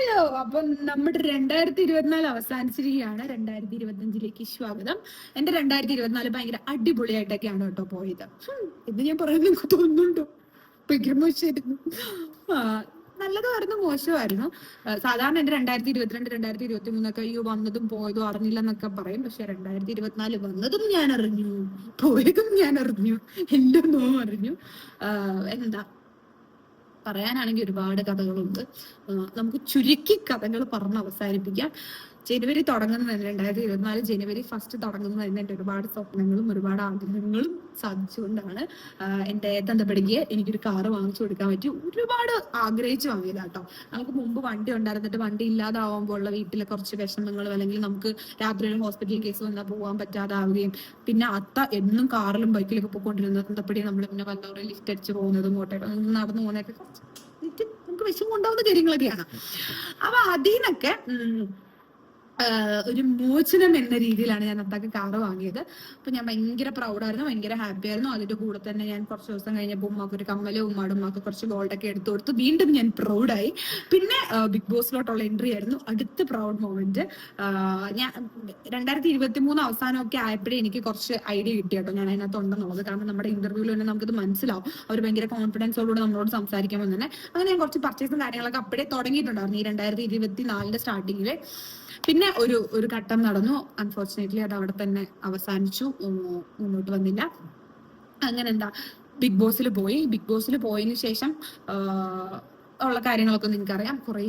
Hello അപ്പം നമ്മുടെ രണ്ടായിരത്തി ഇരുപത്തിനാല് അവസാനിച്ചിരിക്കുകയാണ്. രണ്ടായിരത്തി ഇരുപത്തി അഞ്ചിലേക്ക് സ്വാഗതം. എന്റെ രണ്ടായിരത്തി ഇരുപത്തിനാല് ഭയങ്കര അടിപൊളിയായിട്ടൊക്കെയാണ് കേട്ടോ പോയത്. ഇത് ഞാൻ പറയാൻ നിങ്ങൾക്ക് തോന്നുന്നുണ്ടോ? ഭയങ്കര മോശമായിരുന്നു. നല്ലതായിരുന്നു മോശമായിരുന്നു. സാധാരണ എന്റെ രണ്ടായിരത്തി ഇരുപത്തിരണ്ട് രണ്ടായിരത്തി ഇരുപത്തി മൂന്നൊക്കെ അയ്യോ വന്നതും പോയതും അറിഞ്ഞില്ല എന്നൊക്കെ പറയും. പക്ഷെ രണ്ടായിരത്തി ഇരുപത്തിനാല് വന്നതും ഞാൻ അറിഞ്ഞു പോയതും ഞാൻ അറിഞ്ഞു എല്ലാം അറിഞ്ഞു. എന്താ? പറയാനാണെങ്കിൽ ഒരുപാട് കഥകളുണ്ട്. നമുക്ക് ചുരുക്കി കഥകൾ പറഞ്ഞ് അവസാനിപ്പിക്കാം. ജനുവരി തുടങ്ങുന്നത് രണ്ടായിരത്തി ഇരുപത്തിനാല് ജനുവരി ഫസ്റ്റ് തുടങ്ങുന്നത് തന്നെ എന്റെ ഒരുപാട് സ്വപ്നങ്ങളും ഒരുപാട് ആഗ്രഹങ്ങളും സാധിച്ചുകൊണ്ടാണ് എന്റെ തന്തപ്പടിക്ക് എനിക്കൊരു കാറ് വാങ്ങിച്ചു കൊടുക്കാൻ പറ്റി. ഒരുപാട് ആഗ്രഹിച്ചു വാങ്ങിയതാ കേട്ടോ നമുക്ക് മുമ്പ് വണ്ടി ഉണ്ടായിരുന്നിട്ട് വണ്ടി ഇല്ലാതാവുമ്പോൾ ഉള്ള വീട്ടിലെ കുറച്ച് വിഷമങ്ങളും അല്ലെങ്കിൽ നമുക്ക് രാത്രി ഹോസ്പിറ്റൽ കേസ് വന്നാൽ പോകാൻ പറ്റാതാവുകയും പിന്നെ അത്ത എന്നും കാറിലും ബൈക്കിലൊക്കെ പോയിക്കൊണ്ടിരുന്ന തന്തപ്പടി നമ്മൾ പിന്നെ വന്നവരെ ലിഫ്റ്റ് അടിച്ച് പോകുന്നതും കോട്ടയം നടന്നു പോകുന്നതൊക്കെ നമുക്ക് വിഷമം ഉണ്ടാവുന്ന കാര്യങ്ങളൊക്കെയാണ്. അപ്പൊ അതിനൊക്കെ ഒരു മോചനം എന്ന രീതിയിലാണ് ഞാൻ അന്നത്തെ കാറ് വാങ്ങിയത്. അപ്പൊ ഞാൻ ഭയങ്കര പ്രൗഡായിരുന്നു ഭയങ്കര ഹാപ്പി ആയിരുന്നു. അതിന്റെ കൂടെ തന്നെ ഞാൻ കുറച്ച് ദിവസം കഴിഞ്ഞപ്പോൾ ഉമ്മാക്ക് ഒരു കമ്മലും ഉമ്മാടും ഉമ്മാക്ക് കുറച്ച് ഗോൾഡൊക്കെ എടുത്തു കൊടുത്തു വീണ്ടും ഞാൻ പ്രൗഡായി പിന്നെ ബിഗ് ബോസിലോട്ടുള്ള എൻട്രി ആയിരുന്നു. അടുത്ത പ്രൗഡ് മൊമെന്റ് ഞാൻ രണ്ടായിരത്തി ഇരുപത്തി മൂന്ന് അവസാനമൊക്കെ ആയപ്പോഴേ എനിക്ക് കുറച്ച് ഐഡിയ കിട്ടി കേട്ടോ ഞാൻ അതിനകത്ത് ഉണ്ടെന്നുള്ളത്. കാരണം നമ്മുടെ ഇന്റർവ്യൂവിൽ തന്നെ നമുക്കിത് മനസ്സിലാവും. അവർ ഭയങ്കര കോൺഫിഡൻസോടുകൂടി നമ്മളോട് സംസാരിക്കുമ്പോൾ തന്നെ അങ്ങനെ ഞാൻ കുറച്ച് പർച്ചേസും കാര്യങ്ങളൊക്കെ അപ്പോഴേ തുടങ്ങിയിട്ടുണ്ടായിരുന്നു ഈ രണ്ടായിരത്തി ഇരുപത്തി നാലിന്റെ സ്റ്റാർട്ടിങ്ങിൽ പിന്നെ ഒരു ഒരു ഘട്ടം നടന്നു. അൺഫോർച്ചുനേറ്റ്ലി അത് അവിടെ തന്നെ അവസാനിച്ചു. മുന്നോട്ട് വന്നില്ല. അങ്ങനെ എന്താ ബിഗ് ബോസിൽ പോയി. ബിഗ് ബോസിൽ പോയതിനു ശേഷം ഉള്ള കാര്യങ്ങളൊക്കെ നിങ്ങൾക്ക് അറിയാം കുറേ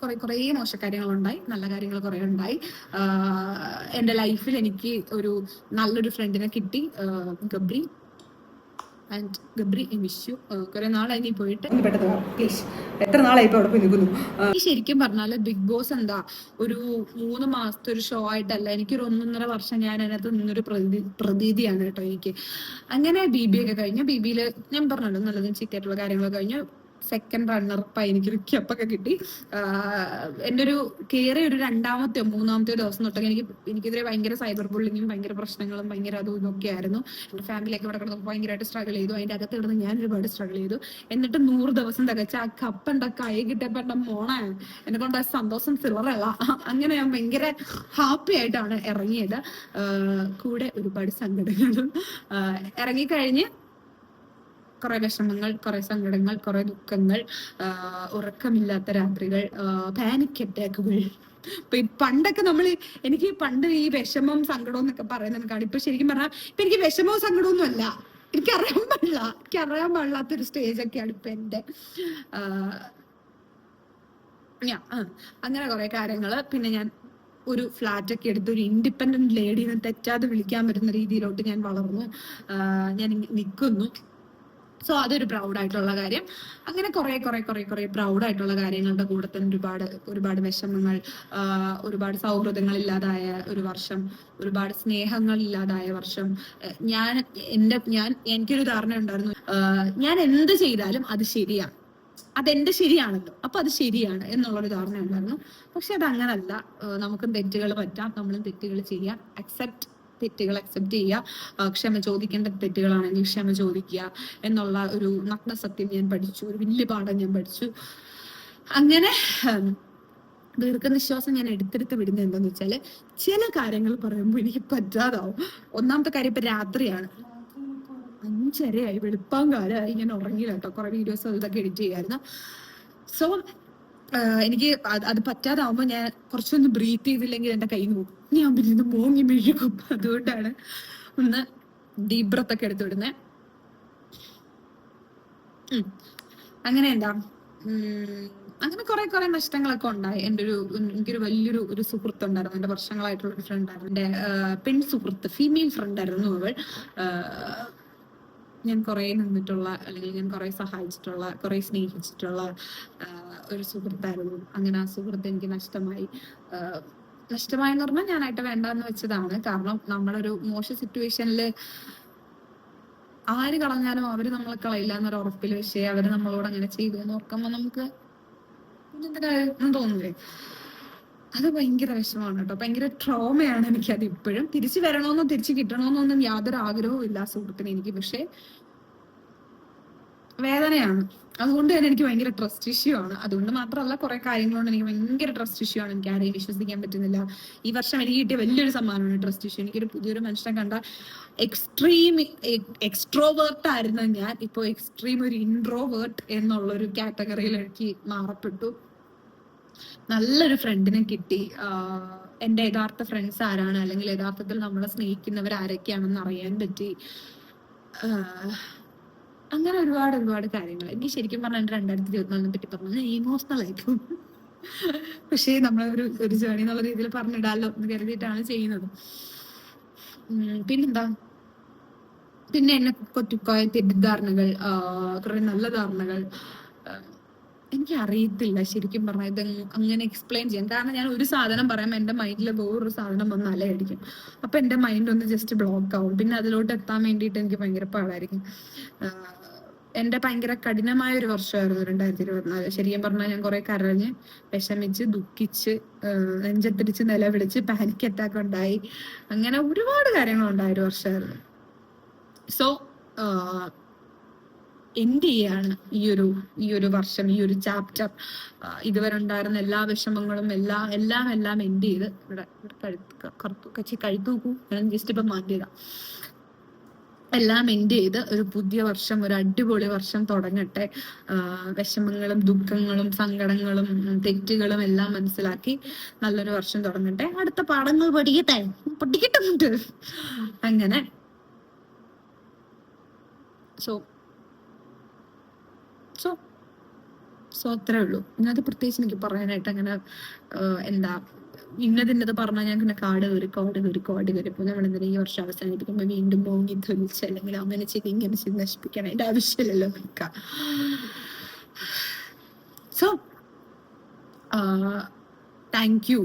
കുറേ കുറേ മോശക്കാര്യങ്ങൾ ഉണ്ടായി നല്ല കാര്യങ്ങൾ കുറേ ഉണ്ടായി. എന്റെ ലൈഫിൽ എനിക്ക് ഒരു നല്ലൊരു ഫ്രണ്ടിനെ കിട്ടി. Gabri. And Gabri I miss you കുറെ നാളായി നീ പോയിട്ട്. പ്ലീസ് എത്ര നാളായി ഇപ്പൊ അവിടെ പോയി നിൽക്കുന്നു? ഈ ശരിക്കും പറഞ്ഞാൽ ബിഗ് ബോസ് എന്താ? ഒരു മൂന്ന് മാസത്തെ ഒരു ഷോ ആയിട്ടല്ല. എനിക്കൊരു ഒന്നൊന്നര വർഷം ഞാൻ അതിനകത്ത് നിന്നൊരു പ്രതി പ്രതീതിയാണ് കേട്ടോ എനിക്ക്. അങ്ങനെ ബി ബി ഒക്കെ കഴിഞ്ഞു. ബി ബിയിൽ ഞാൻ പറഞ്ഞല്ലോ നല്ലതും ചീത്തയായിട്ടുള്ള കാര്യങ്ങളൊക്കെ കഴിഞ്ഞു. സെക്കൻഡ് റണ്ണർ അപ്പായി എനിക്കൊരു കപ്പൊക്കെ കിട്ടി. എന്റെ ഒരു കയറിയ ഒരു രണ്ടാമത്തെ മൂന്നാമത്തെ ദിവസം തൊട്ടൊക്കെ എനിക്ക് എനിക്കെതിരെ ഭയങ്കര സൈബർ ബുള്ളിങ്ങും ഭയങ്കര പ്രശ്നങ്ങളും ഭയങ്കര അതും ഇതൊക്കെ ആയിരുന്നു. എന്റെ ഫാമിലിയൊക്കെ ഇവിടെ കിടന്ന് ഭയങ്കരമായിട്ട് സ്ട്രഗിൾ ചെയ്തു. അതിന്റെ അകത്ത് കിടന്ന് ഞാൻ ഒരുപാട് സ്ട്രഗിൾ ചെയ്തു. എന്നിട്ട് നൂറ് ദിവസം തികച്ച ആ കപ്പന്റെ കൈ കിട്ടിയപ്പോ എന്റെ മോണെ എന്നെ കൊണ്ട് സന്തോഷം സിററല്ല അങ്ങനെ ഞാൻ ഭയങ്കര ഹാപ്പി ആയിട്ടാണ് ഇറങ്ങിയത്. കൂടെ ഒരുപാട് സങ്കടങ്ങളും ഇറങ്ങിക്കഴിഞ്ഞ് കുറെ വിഷമങ്ങൾ കുറെ സങ്കടങ്ങൾ കുറെ ദുഃഖങ്ങൾ ഉറക്കമില്ലാത്ത രാത്രികൾ പാനിക് അറ്റാക്കുകൾ പണ്ടൊക്കെ നമ്മൾ എനിക്ക് പണ്ട് ഈ വിഷമം സങ്കടവും എന്നൊക്കെ പറയുന്നതിനെക്കാണ് ഇപ്പൊ ശരിക്കും പറഞ്ഞാൽ ഇപ്പൊ എനിക്ക് വിഷമവും സങ്കടമൊന്നും അല്ല. എനിക്ക് അറിയാൻ പാടില്ല. എനിക്ക് അറിയാൻ പാടില്ലാത്തൊരു സ്റ്റേജ് ഒക്കെയാണ് ഇപ്പൊ എന്റെ അങ്ങനെ കുറെ കാര്യങ്ങൾ. പിന്നെ ഞാൻ ഒരു ഫ്ലാറ്റ് ഒക്കെ എടുത്ത് ഒരു ഇൻഡിപെൻഡന്റ് ലേഡീനെ തെറ്റാതെ വിളിക്കാൻ പറ്റുന്ന രീതിയിലോട്ട് ഞാൻ വളർന്നു. ഞാൻ നിൽക്കുന്നു സോ അതൊരു പ്രൗഡ് ആയിട്ടുള്ള കാര്യം. അങ്ങനെ കുറെ കുറെ കുറെ കുറെ പ്രൗഡ് ആയിട്ടുള്ള കാര്യങ്ങളുടെ കൂടെ തന്നെ ഒരുപാട് ഒരുപാട് വിഷമങ്ങൾ ഒരുപാട് സൗഹൃദങ്ങൾ ഇല്ലാതായ ഒരു വർഷം ഒരുപാട് സ്നേഹങ്ങൾ ഇല്ലാതായ വർഷം ഞാൻ എന്റെ ഞാൻ എനിക്കൊരു ധാരണ ഉണ്ടായിരുന്നു. ഞാൻ എന്ത് ചെയ്താലും അത് ശരിയാണ്. അതെന്റെ ശരിയാണല്ലോ അപ്പൊ അത് ശരിയാണ് എന്നുള്ളൊരു ധാരണ ഉണ്ടായിരുന്നു. പക്ഷെ അത് അങ്ങനല്ല നമുക്കും തെറ്റുകൾ പറ്റാം. നമ്മളും തെറ്റുകൾ ചെയ്യാം. അക്സെപ്റ്റ് തെറ്റുകൾ അക്സെപ്റ്റ് ചെയ്യുക. ക്ഷമ ചോദിക്കേണ്ട തെറ്റുകളാണെങ്കിൽ ക്ഷമ ചോദിക്കുക എന്നുള്ള ഒരു നഗ്ന സത്യം ഞാൻ പഠിച്ചു. ഒരു വലിയ പാഠം ഞാൻ പഠിച്ചു. അങ്ങനെ ദീർഘനിശ്വാസം ഞാൻ എടുത്തെടുത്ത് വിടുന്നത് എന്താന്ന് വെച്ചാൽ ചില കാര്യങ്ങൾ പറയുമ്പോൾ എനിക്ക് പറ്റാതാവും. ഒന്നാമത്തെ കാര്യം ഇപ്പൊ രാത്രിയാണ്. അഞ്ചരയായി വെളുപ്പാങ്കാലമായി ഞാൻ ഉറങ്ങിയില്ല കേട്ടോ. കുറെ വീഡിയോസ് ഇതൊക്കെ എഡിറ്റ് ചെയ്യായിരുന്നു. സോ എനിക്ക് അത് പറ്റാതാവുമ്പോ ഞാൻ കുറച്ചൊന്ന് ബ്രീത്ത് ചെയ്തില്ലെങ്കിൽ എന്റെ കൈ പോകും ഞാൻ പിന്നെ മൂങ്ങി മെഴുകും. അതുകൊണ്ടാണ് ഒന്ന് ഡീപ് ബ്രത്ത് ഒക്കെ എടുത്ത് വിടുന്നേ. അങ്ങനെ എന്താ? അങ്ങനെ കുറെ കുറെ നഷ്ടങ്ങളൊക്കെ ഉണ്ടായി. എന്റെ ഒരു എനിക്കൊരു വലിയൊരു ഒരു സുഹൃത്ത് ഉണ്ടായിരുന്നു. എന്റെ വർഷങ്ങളായിട്ടുള്ള ഒരു ഫ്രണ്ട് ആയിരുന്നു. എന്റെ പെൺ സുഹൃത്ത് ഫീമെയിൽ ഫ്രണ്ട് ആയിരുന്നു അവൾ. ഞാൻ കുറെ നിന്നിട്ടുള്ള അല്ലെങ്കിൽ ഞാൻ കുറെ സഹായിച്ചിട്ടുള്ള കുറെ സ്നേഹിച്ചിട്ടുള്ള ഒരു സുഹൃത്തായിരുന്നു. അങ്ങനെ ആ സുഹൃത്ത് എനിക്ക് നഷ്ടമായി. നഷ്ടമായി എന്ന് പറഞ്ഞാൽ ഞാനായിട്ട് വേണ്ടെന്ന് വെച്ചതാണ്. കാരണം നമ്മളൊരു മോശ സിറ്റുവേഷനിൽ ആര് കളഞ്ഞാലും അവർ നമ്മളെ കളയില്ല എന്നൊരു ഉറപ്പിൽ പക്ഷേ അവർ നമ്മളോട് അങ്ങനെ ചെയ്തു എന്ന് ഓർക്കുമ്പോ നമുക്ക് തോന്നുന്നില്ലേ? അത് ഭയങ്കര വിഷമമാണ് കേട്ടോ. ഭയങ്കര ട്രോമയാണ് എനിക്ക് അത് ഇപ്പോഴും. തിരിച്ചു വരണമെന്നോ തിരിച്ചു കിട്ടണമെന്നോ ഒന്നും യാതൊരു ആഗ്രഹവും ഇല്ല സുഹൃത്തിന് എനിക്ക്. പക്ഷെ വേദനയാണ്. അതുകൊണ്ട് തന്നെ എനിക്ക് ഭയങ്കര ട്രസ്റ്റ് ഇഷ്യൂ ആണ്. അതുകൊണ്ട് മാത്രമല്ല കുറെ കാര്യങ്ങളുണ്ട് എനിക്ക് ഭയങ്കര ട്രസ്റ്റ് ഇഷ്യൂ ആണ്. എനിക്ക് ആരെയും വിശ്വസിക്കാൻ പറ്റുന്നില്ല. ഈ വർഷം എനിക്ക് കിട്ടിയ വലിയൊരു സമ്മാനമാണ് ട്രസ്റ്റ് ഇഷ്യൂ എനിക്കൊരു പുതിയൊരു മനുഷ്യനെ കണ്ട എക്സ്ട്രീം എക്സ്ട്രോവേർട്ട് ആയിരുന്നു ഞാൻ. ഇപ്പോൾ എക്സ്ട്രീം ഒരു ഇൻട്രോവേർട്ട് എന്നുള്ളൊരു കാറ്റഗറിയിൽ എനിക്ക് മാറപ്പെട്ടു. നല്ലൊരു ഫ്രണ്ടിനെ കിട്ടി. എന്റെ യഥാർത്ഥ ഫ്രണ്ട്സ് ആരാണ്? അല്ലെങ്കിൽ യഥാർത്ഥത്തിൽ നമ്മളെ സ്നേഹിക്കുന്നവർ ആരൊക്കെയാണെന്ന് അറിയാൻ പറ്റി. അങ്ങനെ ഒരുപാട് ഒരുപാട് കാര്യങ്ങൾ. എനിക്ക് ശരിക്കും പറഞ്ഞാൽ രണ്ടായിരത്തി ഇരുപത്തിനാലിനെ പറ്റി പറഞ്ഞാൽ ഇമോഷണൽ ആയിരിക്കും. പക്ഷേ നമ്മൾ ഒരു ജേണി എന്നുള്ള രീതിയിൽ പറഞ്ഞിടാലോ എന്ന് കരുതിയിട്ടാണ് ചെയ്യുന്നത്. പിന്നെന്താ? പിന്നെ എന്നെ കൊറ്റിക്കോയ തെറ്റിദ്ധാരണകൾ കുറെ നല്ല ധാരണകൾ എനിക്ക് അറിയത്തില്ല ശരിക്കും പറഞ്ഞാൽ ഇത് അങ്ങനെ എക്സ്പ്ലെയിൻ ചെയ്യാൻ. കാരണം ഞാൻ ഒരു സാധനം പറയാം എന്റെ മൈൻഡിൽ വേറൊരു സാധനം വന്ന് അലയടിക്കും. അപ്പൊ എന്റെ മൈൻഡ് ഒന്ന് ജസ്റ്റ് ബ്ലോക്ക് ആവും. പിന്നെ അതിലോട്ട് എത്താൻ വേണ്ടിയിട്ട് എനിക്ക് ഭയങ്കര പാടായിരിക്കും. എന്റെ ഭയങ്കര കഠിനമായ ഒരു വർഷമായിരുന്നു രണ്ടായിരത്തി ഇരുപത്തിനാല് ശരിക്കും പറഞ്ഞാൽ ഞാൻ കുറെ കരഞ്ഞ് വിഷമിച്ച് ദുഃഖിച്ച് നെഞ്ചത്തിരിച്ച് നിലവിളിച്ച് പാനിക് അറ്റാക്ക് ഉണ്ടായി. അങ്ങനെ ഒരുപാട് കാര്യങ്ങളുണ്ടായ ഒരു വർഷമായിരുന്നു. സോ എൻഡ് ചെയ്യാണ് ഈ ഒരു ഈ ഒരു വർഷം ഈ ഒരു ചാപ്റ്റർ ഇതുവരെ ഉണ്ടായിരുന്ന എല്ലാ വിഷമങ്ങളും എല്ലാ എല്ലാം എല്ലാം എൻഡ് ചെയ്ത് ഇവിടെ കഴുത്ത് ക- കറുത്തു കച്ചി കഴുത്തു നോക്കൂ ഞാൻ ജസ്റ്റ് ഇപ്പൊ മാറ്റിയതാ. എല്ലാം എൻഡ് ചെയ്ത് ഒരു പുതിയ വർഷം ഒരു അടിപൊളി വർഷം തുടങ്ങട്ടെ. വിഷമങ്ങളും ദുഃഖങ്ങളും സങ്കടങ്ങളും തെറ്റുകളും എല്ലാം മനസ്സിലാക്കി നല്ലൊരു വർഷം തുടങ്ങട്ടെ. അടുത്ത പാഠങ്ങൾ പഠിക്കട്ടെ? പഠിക്കട്ടെ അങ്ങനെ. സോ സോ സോ അത്രേ ഉള്ളൂ. ഇന്നത് പ്രത്യേകിച്ച് എനിക്ക് പറയാനായിട്ട് അങ്ങനെ എന്താ ഇന്നതിന്നത് പറഞ്ഞാൽ ഞാൻ ഇങ്ങനെ കാട് കയറി കാട് കയറി കാട് കയറി. ഇപ്പൊ നമ്മൾ ഈ വർഷം അവസാനിപ്പിക്കുമ്പോൾ വീണ്ടും മോങ്ങി ധരിച്ച് അല്ലെങ്കിൽ അങ്ങനെ ചെയ്ത് ഇങ്ങനെ ചെയ്ത് നശിപ്പിക്കണം എന്റെ ആവശ്യമില്ലല്ലോ നിൽക്ക so thank you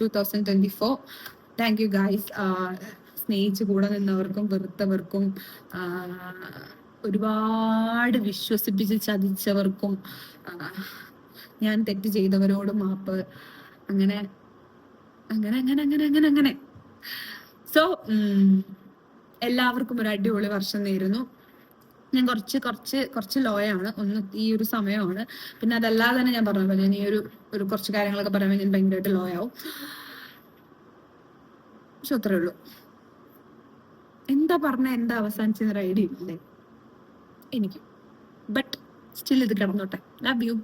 two thousand twenty four thank you guys സ്നേഹിച്ച് കൂടെ നിന്നവർക്കും വെറുത്തവർക്കും ഒരുപാട് വിശ്വസിപ്പിച്ച് ചതിച്ചവർക്കും ഞാൻ തെറ്റ് ചെയ്തവരോട് മാപ്പ് അങ്ങനെ അങ്ങനെ അങ്ങനെ അങ്ങനെ അങ്ങനെ അങ്ങനെ. സോ എല്ലാവർക്കും ഒരു അടിപൊളി വർഷം നേരുന്നു. ഞാൻ കുറച്ച് കുറച്ച് കുറച്ച് ലോയാണ്. ഒന്ന് ഈ ഒരു സമയമാണ്. പിന്നെ അതല്ലാതെ തന്നെ ഞാൻ പറഞ്ഞു ഞാൻ ഈ ഒരു ഒരു കുറച്ച് കാര്യങ്ങളൊക്കെ പറയുമ്പോൾ ഞാൻ ഭയങ്കരമായിട്ട് ലോ ആവും പക്ഷെ അത്രേ ഉള്ളൂ. എന്താ പറഞ്ഞ എന്താ അവസാനിച്ചെന്നൊരു ഐഡിയ ഇല്ലേ? എനിക്ക്. ബട്ട് സ്റ്റിൽ ഇത് കിടന്നോട്ടെ. Love you